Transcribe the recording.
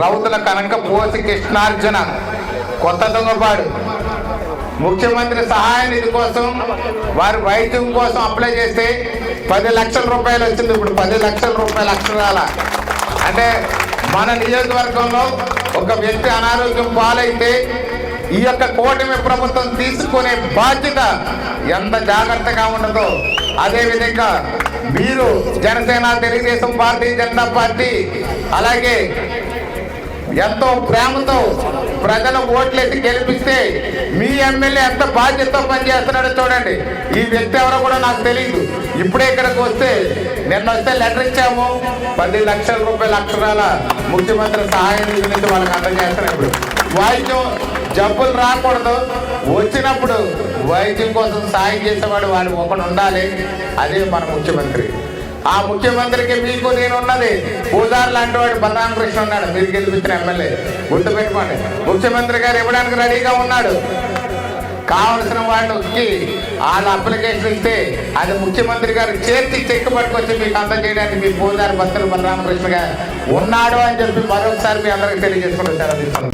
రౌతుల కనక పోసి కృష్ణార్జున కొత్త దొంగపాడు ముఖ్యమంత్రి సహాయ నిధి కోసం వారి వైద్యం కోసం అప్లై చేస్తే పది లక్షల రూపాయలు వచ్చింది. ఇప్పుడు పది లక్షల రూపాయల అక్షరాల. అంటే మన నియోజకవర్గంలో ఒక వ్యక్తి అనారోగ్యం పాలైతే ఈ యొక్క కూటమి ప్రభుత్వం తీసుకునే బాధ్యత ఎంత జాగ్రత్తగా ఉండదో. అదేవిధంగా మీరు జనసేన తెలుగుదేశం పార్టీ జనతా పార్టీ అలాగే ఎంతో ప్రేమతో ప్రజల ఓట్లేసి గెలిపిస్తే మీ ఎమ్మెల్యే ఎంత బాధ్యతతో పనిచేస్తున్నాడో చూడండి. ఈ వ్యక్తి ఎవరో కూడా నాకు తెలియదు ఇప్పుడే ఇక్కడికి వస్తే నిన్న వస్తే లెటర్ ఇచ్చాము. పది లక్షల రూపాయల అక్షరాల ముఖ్యమంత్రి సహాయం నుంచి వాళ్ళకి అందజేస్తున్నాం ఇప్పుడు. వాయిద్యం జబ్బులు రాకూడదు. వచ్చినప్పుడు వైద్యం కోసం సాయం చేసేవాడు వాళ్ళు ఒకడు ఉండాలి. అదే మన ముఖ్యమంత్రి. ఆ ముఖ్యమంత్రికి మీకు నేను ఉన్నది పూజారులు లాంటి బలరామ కృష్ణ ఉన్నాడు. మీరు గెలిపించిన ఎమ్మెల్యే. గుర్తుపెట్టుకోండి. ముఖ్యమంత్రి గారు ఇవ్వడానికి రెడీగా ఉన్నాడు. కావలసిన వాళ్ళకి వాళ్ళ అప్లికేషన్ ఇస్తే అది ముఖ్యమంత్రి గారు చేతి చెక్ పట్టుకొచ్చి మీకు అందజేయడానికి మీ పూజారి భక్తులు బలరామకృష్ణ గారు ఉన్నాడు అని చెప్పి మరొకసారి మీ అందరికి తెలియజేసుకుంటారు